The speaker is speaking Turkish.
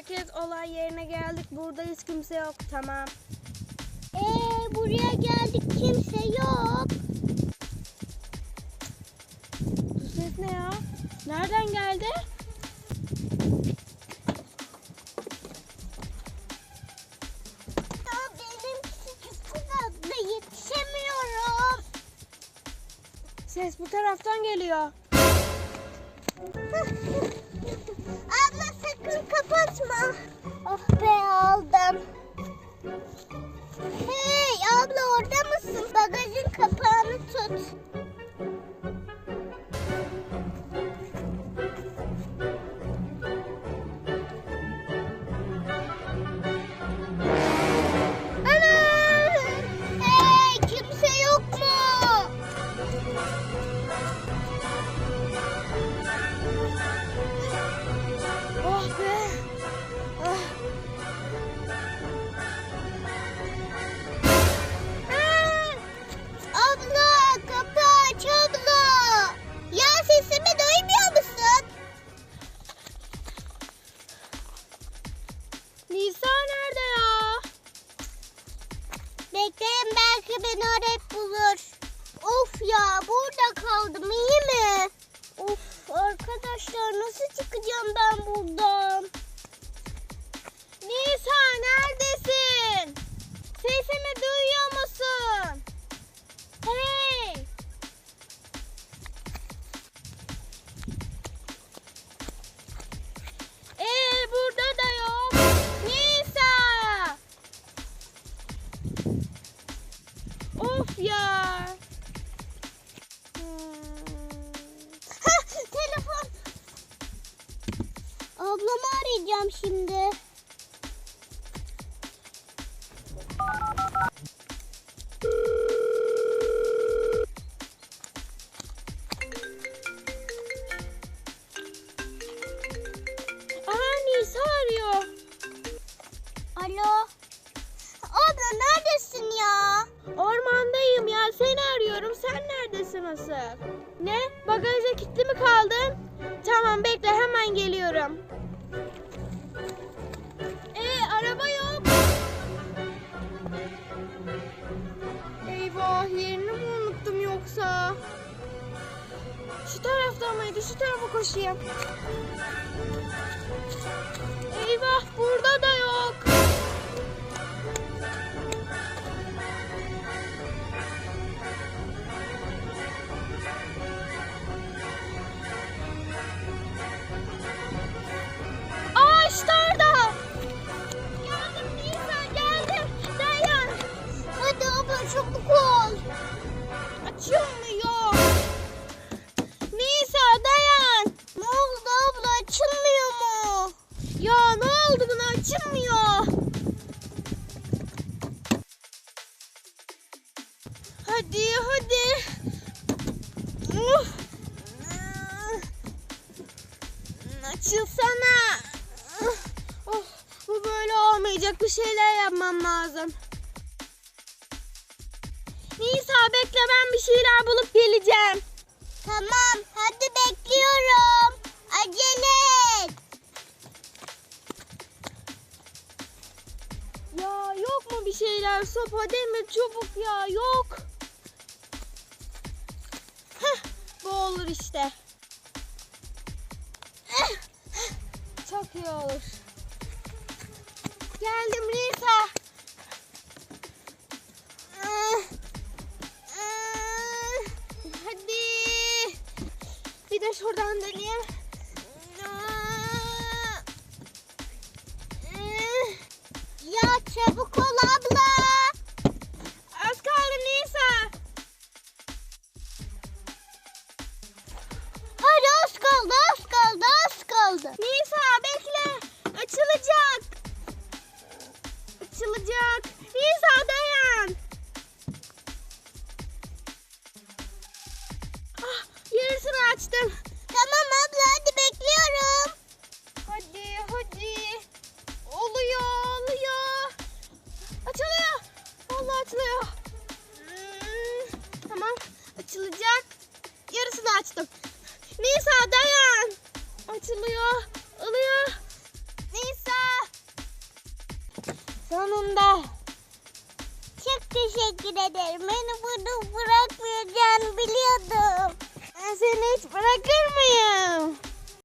Merkez olay yerine geldik. Buradayız kimse yok. Tamam. Ee, buraya geldik kimse yok. Bu ses ne ya? Nereden geldi? Ya benimkisi çok yetişemiyorum. Ses bu taraftan geliyor. Abla sakın kapatma. Oh be aldım. Belki beni arayıp bulur. Of ya burada kaldım iyi mi? Of arkadaşlar nasıl çıkacağım ben buradan? Nisa neredesin? Sesimi duyuyor Ablamı arayacağım şimdi. Aha Nisa. Alo. Abla neredesin ya? Ormandayım ya seni arıyorum. Sen neredesin asıl? Ne? Bagajda kilitli mi kaldın? Tamam bekle hemen geliyorum. Eyvah yerini mi unuttum yoksa? Şu tarafta mıydı? Şu tarafa koşayım. Eyvah burada da yok. Açılmıyor. Hadi hadi. Uf. Açılsana. Oh, bu böyle olmayacak. Bir şeyler yapmam lazım. Nisa bekle ben bir şeyler bulup geleceğim. Demir çubuk ya yok. Heh, bu olur işte. Çok iyi olur. Geldim Nisa. Ah, ah, Hadi. Bir de şuradan deneyeyim. Ah. Ya çabuk ol abla. Açılacak. Nisa dayan. Ah, yarısını açtım. Tamam abla hadi bekliyorum. Hadi hadi. Oluyor oluyor. Açılıyor. Vallahi açılıyor. Hmm, tamam açılacak. Yarısını açtım. Nisa dayan. Açılıyor. Alıyor. Sonunda. Çok teşekkür ederim. Beni burada bırakmayacağını biliyordum. Ben seni hiç bırakır mıyım?